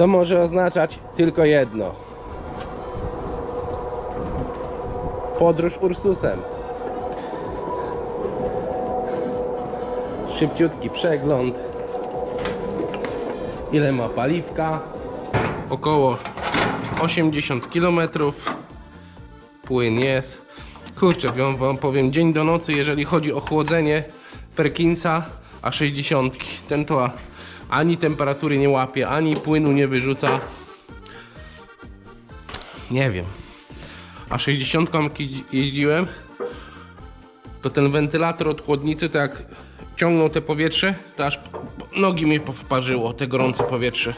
To może oznaczać tylko jedno. Podróż Ursusem. Szybciutki przegląd. Ile ma paliwka? Około 80 km. Płyn jest. Kurczę, wam, powiem, dzień do nocy, jeżeli chodzi o chłodzenie Perkinsa, a 60. Ten to ani temperatury nie łapie, ani płynu nie wyrzuca. Nie wiem. A 60 jak jeździ- jeździłem, to ten wentylator od chłodnicy, to jak ciągnął te powietrze, to aż nogi mi wparzyło, te gorące powietrze.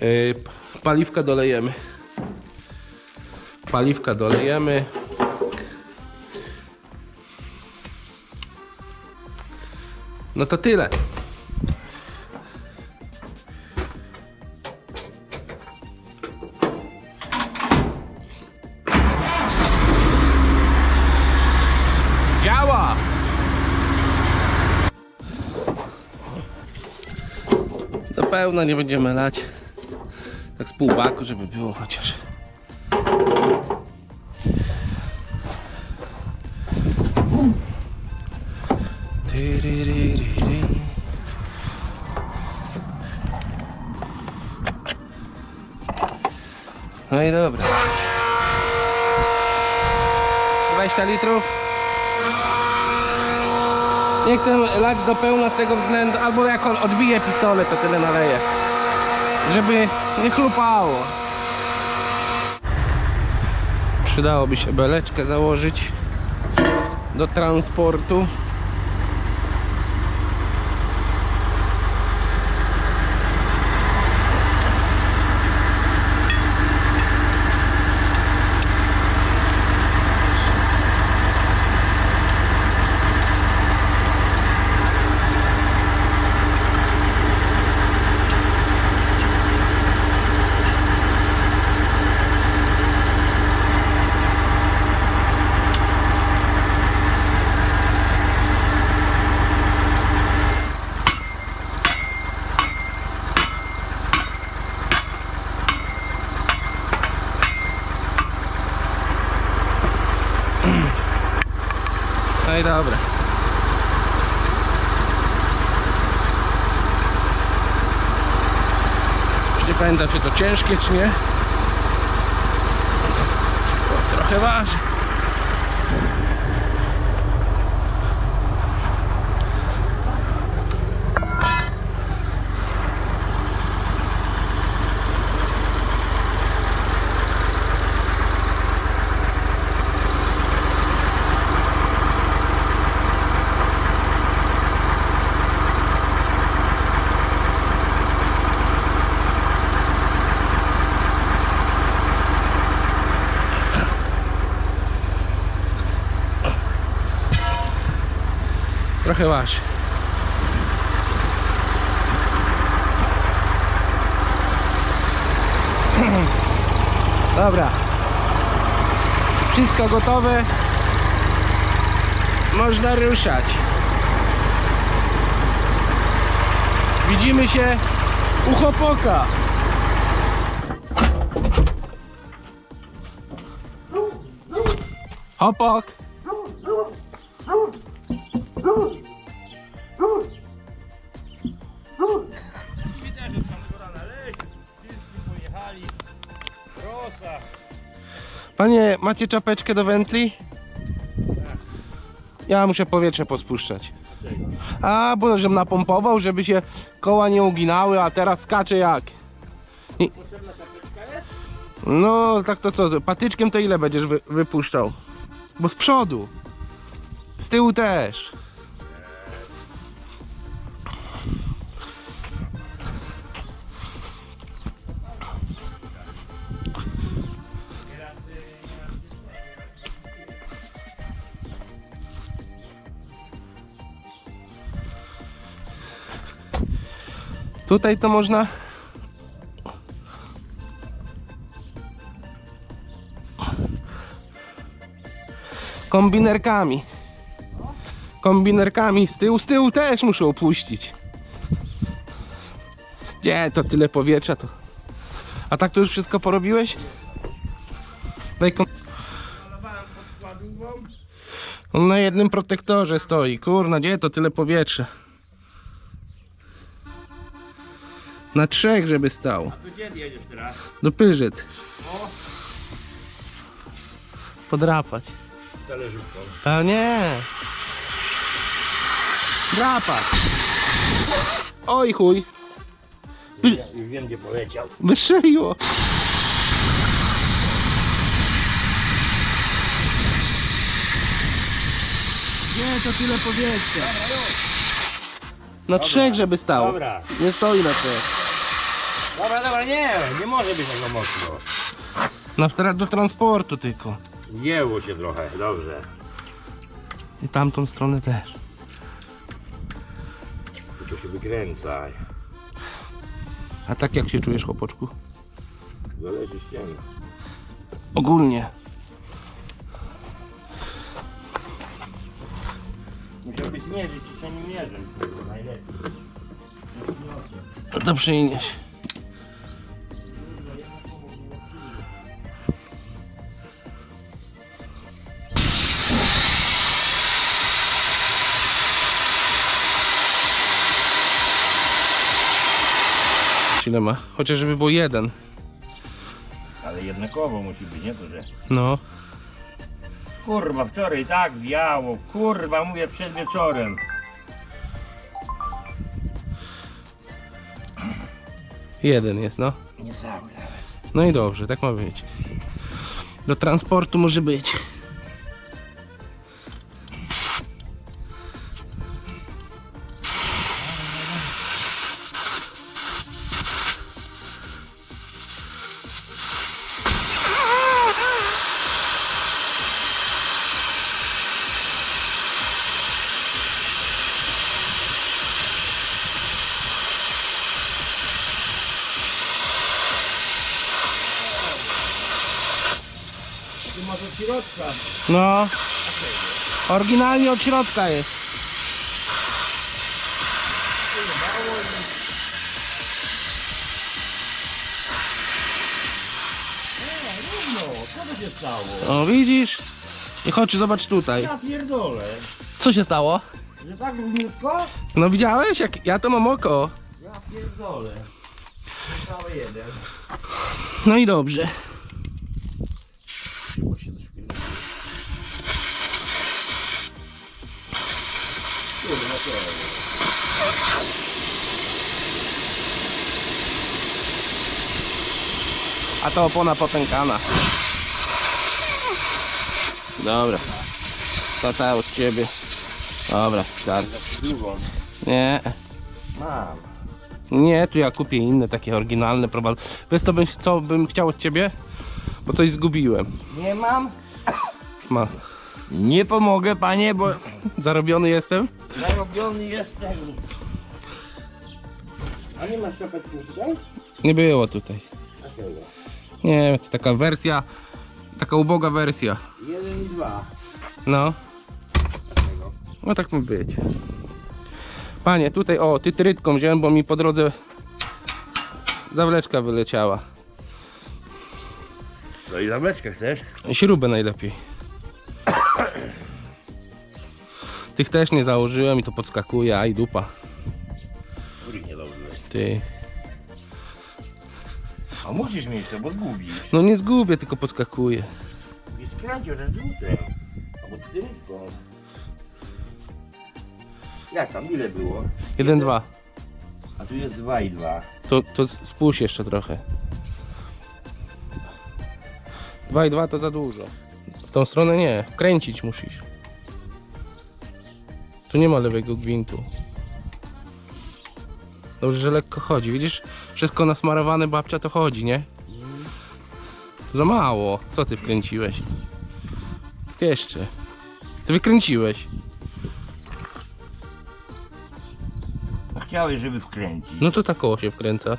Yy, paliwka dolejemy. Paliwka dolejemy. No to tyle. Pełna nie będziemy lać. Tak z pół baku, żeby było chociaż. No i dobra. 20 litrów. Nie chcę lać do pełna z tego względu, albo jak on odbije pistolet, to tyle naleję. Żeby nie chlupało. Przydałoby się beleczkę założyć do transportu. No i dobra. Już nie pamiętam czy to ciężkie czy nie. Trochę waży. Dobra. Wszystko gotowe. Można ruszać. Widzimy się u chłopoka. Hopok. Macie czapeczkę do wętli? Ja muszę powietrze pospuszczać. A, bo żebym napompował, żeby się koła nie uginały, a teraz skacze jak? I... No, tak to co, patyczkiem to ile będziesz wy, wypuszczał? Bo z przodu. Z tyłu też. Tutaj to można kombinerkami. Kombinerkami z tyłu, z tyłu też muszę opuścić. Gdzie to tyle powietrza to? A tak to już wszystko porobiłeś? Daj podkładówą. On na jednym protektorze stoi. Kurna, gdzie to tyle powietrza? Na trzech, żeby stał. A tu gdzie jedziesz teraz? Do Pyrzyc. O, Podrapać. talerzówką. A nie. Drapać. Oj chuj. Już wiem gdzie poleciał. Wystrzeliło. Nie, to tyle powietrza. Na trzech, żeby stał. Dobra, Nie stoi na trzech. Dobra, dobra, nie, nie może być tak mocno. Na tra- do transportu tylko. Jęło się trochę, dobrze. I tamtą stronę też. Tu się wykręcaj. A tak jak się czujesz, chłopoczku? Zależy ściany. Ogólnie. Musiałbyś mierzyć i się nie mierzę. Najlepiej. No to przynieś. Ile ma? Chociaż żeby było jeden. Ale jednakowo musi być, nie to, że... No. Kurwa, wczoraj tak wiało, kurwa, mówię przed wieczorem. Jeden jest, no. Niecały nawet. No i dobrze, tak ma być. Do transportu może być. Środka. No. Oryginalnie od środka jest. Co to się stało? O, widzisz? I chodź, zobacz tutaj. Ja pierdolę. Co się stało? Że tak równiutko? No widziałeś? Jak ja to mam oko. Ja pierdolę. Cały jeden. No i dobrze. A to opona popękana. Dobra. To ta od ciebie. Dobra, tak. Nie. Mam. Nie, tu ja kupię inne takie oryginalne probal. Wiesz co bym, co bym chciał od ciebie? Bo coś zgubiłem. Nie mam? Ma. Nie pomogę panie, bo Zarobiony jestem? zarobiony jestem. A nie masz czapeczki tutaj? Nie było tutaj. Dlaczego? Nie, to taka wersja, taka uboga wersja. Jeden i dwa. No, Dlaczego? no tak ma być. Panie, tutaj o, tytrytką wziąłem, bo mi po drodze zawleczka wyleciała. No i zawleczkę chcesz? Śrubę najlepiej. Tych też nie założyłem i to podskakuje, aj dupa. Który nie dobrze. Ty. A musisz mieć to, bo zgubisz. No nie zgubię, tylko podskakuje. I skręcił ten żółtem. Albo czterystką. Jak tam, ile było? Jeden, dwa. A tu jest dwa i dwa. To, to spójrz jeszcze trochę. Dwa i dwa to za dużo. W tą stronę nie. Kręcić musisz. Tu nie ma lewego gwintu. Dobrze, że lekko chodzi. Widzisz? Wszystko nasmarowane babcia to chodzi, nie? Za mało. Co ty wkręciłeś? Jeszcze. Ty wykręciłeś. Chciałeś, żeby wkręcić. No to tak koło się wkręca.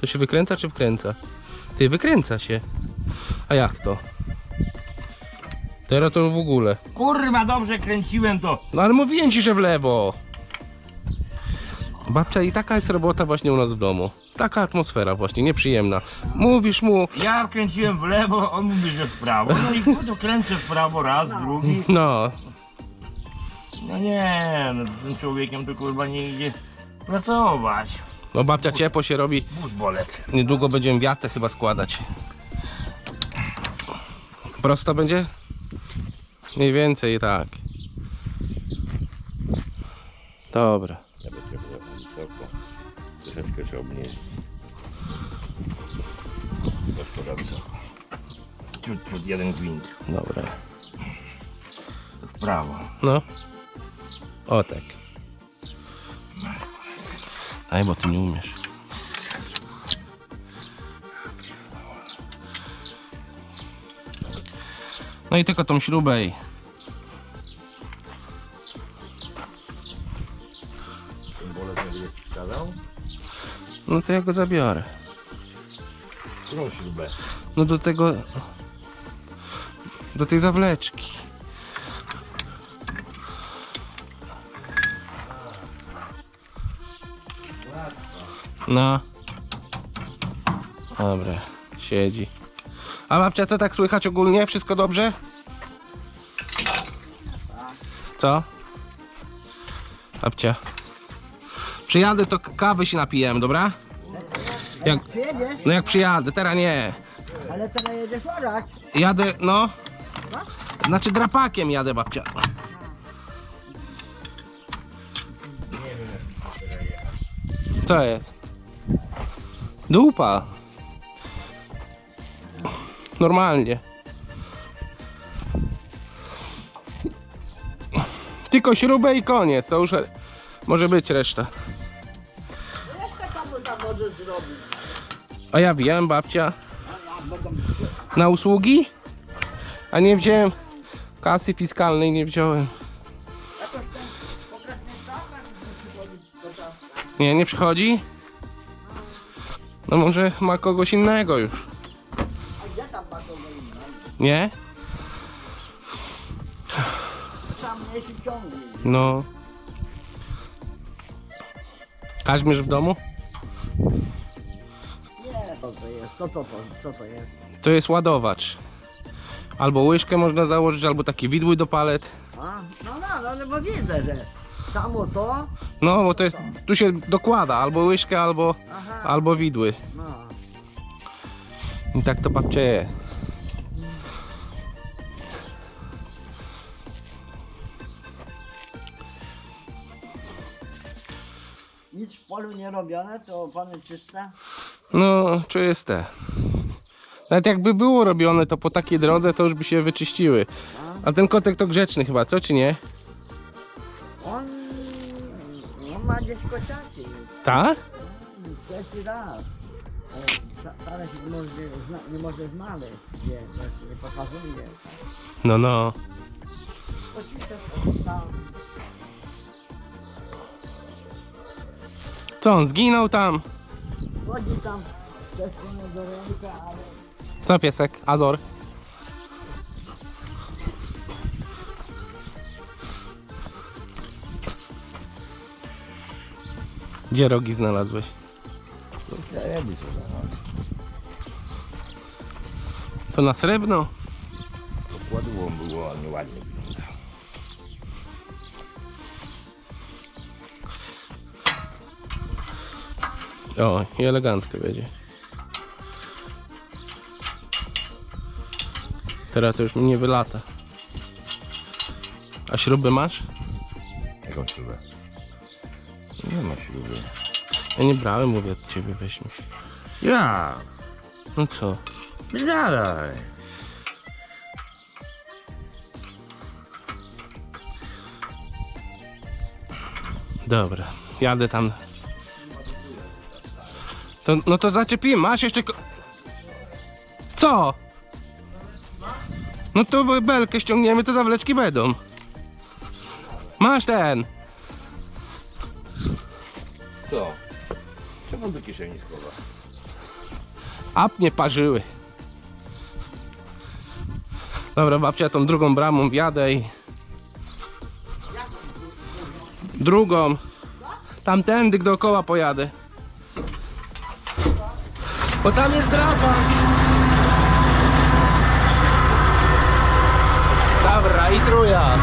To się wykręca czy wkręca? Ty, wykręca się. A jak to? Teraz to w ogóle. Kurwa, dobrze kręciłem to. No ale mówiłem ci, że w lewo. Babcia i taka jest robota właśnie u nas w domu. Taka atmosfera właśnie, nieprzyjemna. Mówisz mu, Ja kręciłem w lewo, on mówi, że w prawo. No i kurde, kręcę w prawo raz, drugi. no, No nie, no z tym człowiekiem to kurwa nie idzie pracować. no babcia ciepło się robi. Bolec. Niedługo będziemy wiatę chyba składać. Prosto będzie? Mniej więcej tak. Dobra. Troszeczkę się obnieżyć. Szkoda wysoko. Ciut, ciut, jeden gwint. Dobra. W prawo. No. O tak. Aj, bo ty nie umiesz. No i tylko tą śrubę i... No to ja go zabiorę. Którą śrubę? No do tego... Do tej zawleczki. No. Dobra, siedzi. A babcia, co tak słychać ogólnie? Wszystko dobrze? Co? Babcia. Przyjadę, to kawy się napijemy, dobra? Jak, Przyjedziesz, no jak przyjadę, teraz nie. ale teraz jedziesz orać. Jadę, no. Znaczy drapakiem jadę, babcia. Co jest? Dupa. Normalnie. Tylko śrubę i koniec, to już może być reszta. Komu tam możesz zrobić? A ja wiem, babcia. Na usługi? A nie wziąłem kasy fiskalnej, nie wziąłem. Nie, nie przychodzi? No może ma kogoś innego już. Nie? No. Kaźmierz w domu? Nie, to co jest, to co to, co to jest? To jest ładowacz. Albo łyżkę można założyć, albo takie widły do palet. A? No, no, no, no bo widzę, że samo to, No, bo to jest, tu się dokłada albo łyżkę, albo, aha, albo widły. no. I tak to babcia jest. Nic w polu nie robione, to pany czyste? No, czyste. Nawet jakby było robione, to po takiej drodze to już by się wyczyściły. A ten kotek to grzeczny chyba, co czy nie? On, on ma gdzieś kociaki. Tak? Trzeci raz. Ale nie może, nie może znaleźć, nie, nie pokazuje. No, no. Co, on zginął tam? Chodzi tam też do ręka, ale Co piesek? Azor? Gdzie rogi znalazłeś? Robi to To na srebrno? Kładło było, a nieładnie wygląda. O, i elegancko będzie. Teraz to już mi nie wylata. A śruby masz? Jaką śrubę? Nie ma śruby. Ja nie brałem, mówię od ciebie, weźmy. Ja! No co? Dalej! Dobra, jadę tam. To, no to zaczepiłem, masz jeszcze... ko- Co? No to belkę ściągniemy, to zawleczki będą. Masz ten. Co? Czemu do kieszeni schowa? Ap nie parzyły. Dobra, babcia, tą drugą bramą wjadę i... Drugą. Tamtędy dookoła pojadę. Bo tam jest drapa. Dobra, i truja.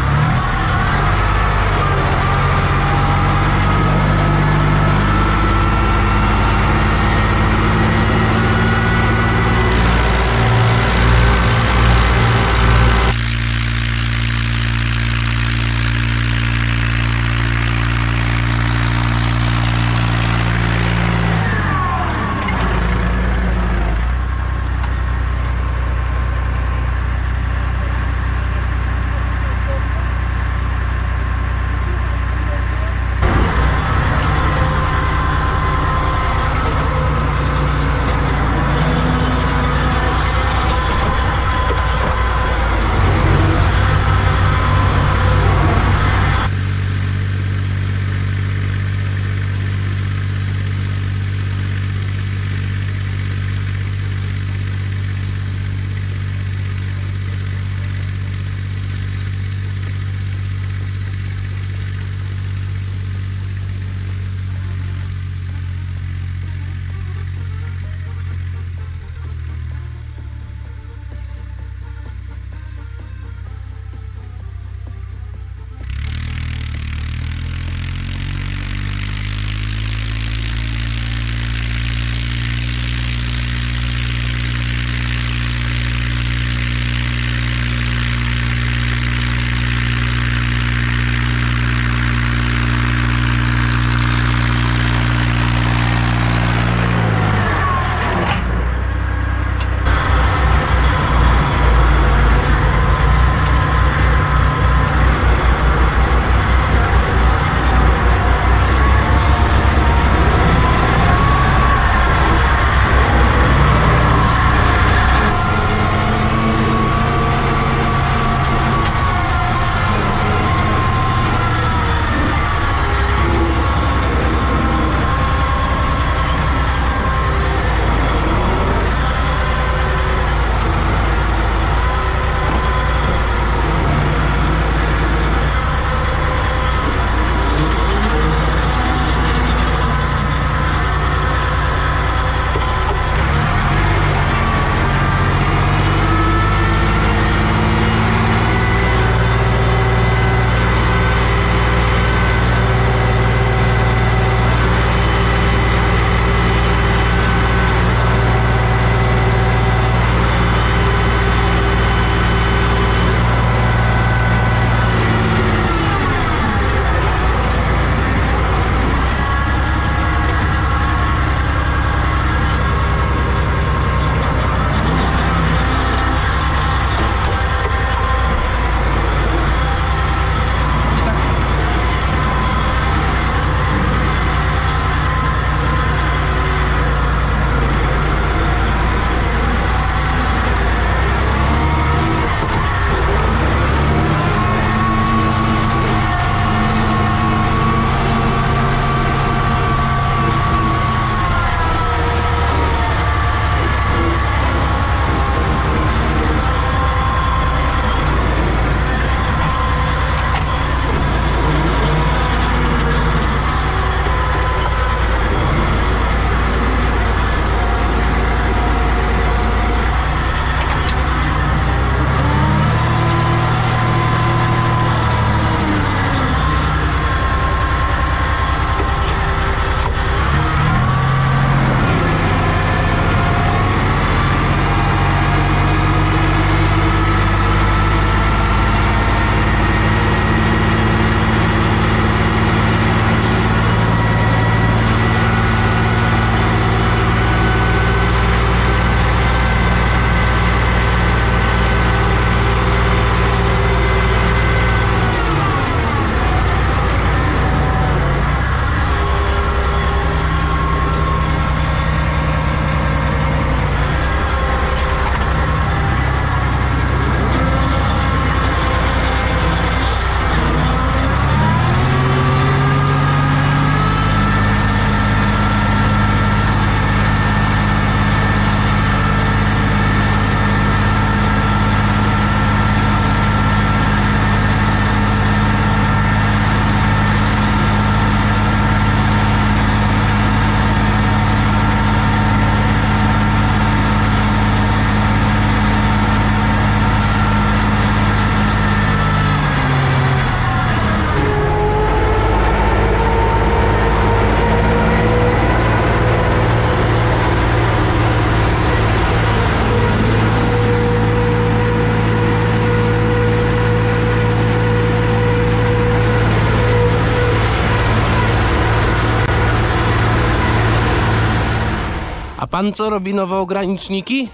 Pan co robi nowe ograniczniki?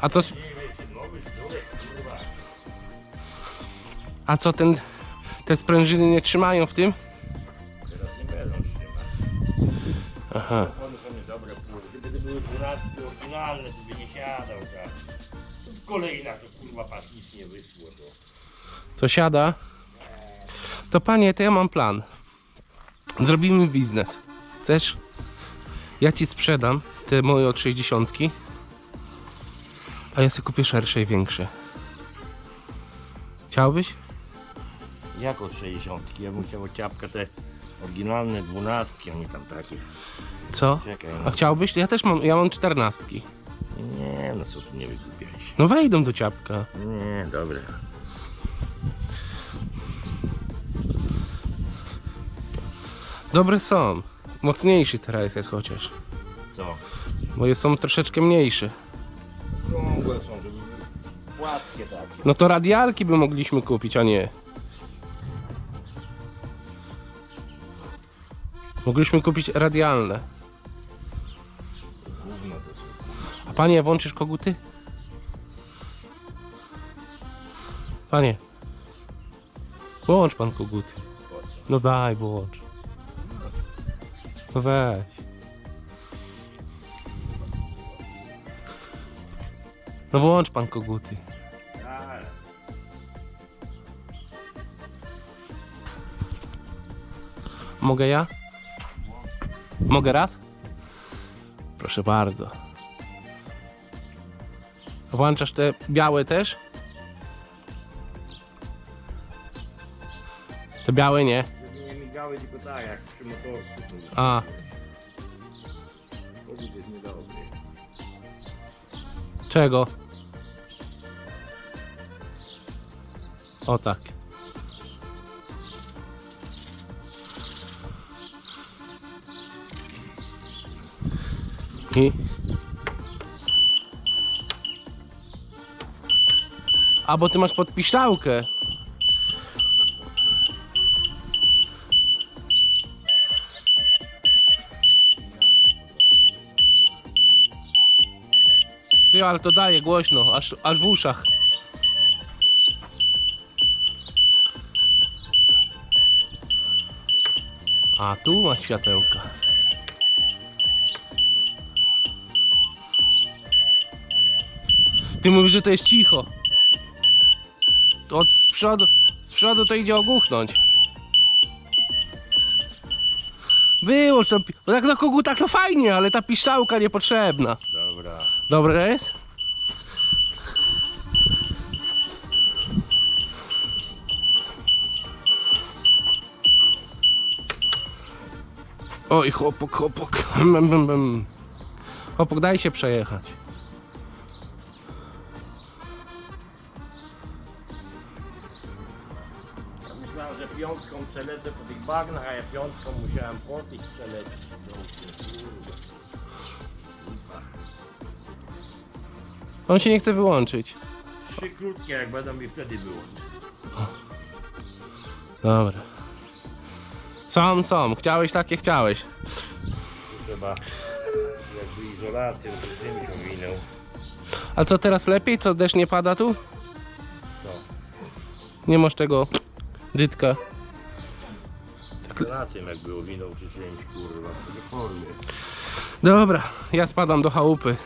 A co, a co ten, te sprężyny nie trzymają w tym? Nie. Aha. One były 12 oryginalne, to by nie siadał, tak. To kurwa pas nic nie wyszło, to. Co siada? To panie, to ja mam plan. Zrobimy biznes. Chcesz? Ja ci sprzedam te moje od 60, a ja sobie kupię szersze i większe. Chciałbyś? Jak od 60? Ja bym chciał ciapkę te oryginalne 12, a nie tam takie. Co? Czekaj, A no. chciałbyś? Ja też mam, ja mam 14. Nie, no co tu nie wykupiaj się. No wejdą do ciapka. Nie, dobra. Dobre są. Mocniejszy teraz jest chociaż. Co? Moje są troszeczkę mniejsze. Krągłe są, żeby były płaskie takie. No to radialki by mogliśmy kupić, a nie. Mogliśmy kupić radialne. Gówno to są. A panie, włączysz koguty? Panie. Włącz pan koguty. No daj, włącz. No weź. No włącz pan koguty. Mogę ja? Mogę raz? Proszę bardzo. Włączasz te białe też? Te białe nie. Migały tylko tak jak przy motorku. A. Kogut jest niedobry. Czego? O tak. I. A bo ty masz podpiszczałkę. Ty, ale to daje głośno, aż, aż w uszach. A tu ma światełka. Ty mówisz, że to jest cicho. To od z przodu, z przodu to idzie ogłuchnąć. Wyłącz to, bo tak na kogutach to fajnie, ale ta piszczałka niepotrzebna. Dobre jest? Oj, chłopok, chłopok. Bem, bem, bem. Chłopok, daj się przejechać. Ja myślałem, że piątką przelecę po tych bagnach, a ja piątką musiałem po tych przelecieć. On się nie chce wyłączyć. Trzy krótkie, jak będą mi wtedy było. Dobra. Są, są. Chciałeś takie, chciałeś. Trzeba jakby izolację, żeby dym się winął. A co teraz lepiej? Co deszcz nie pada tu? Co? Nie masz tego dytka. Izolację jakby owinął czy czymś, kurwa. Formie. Dobra, ja spadam do chałupy.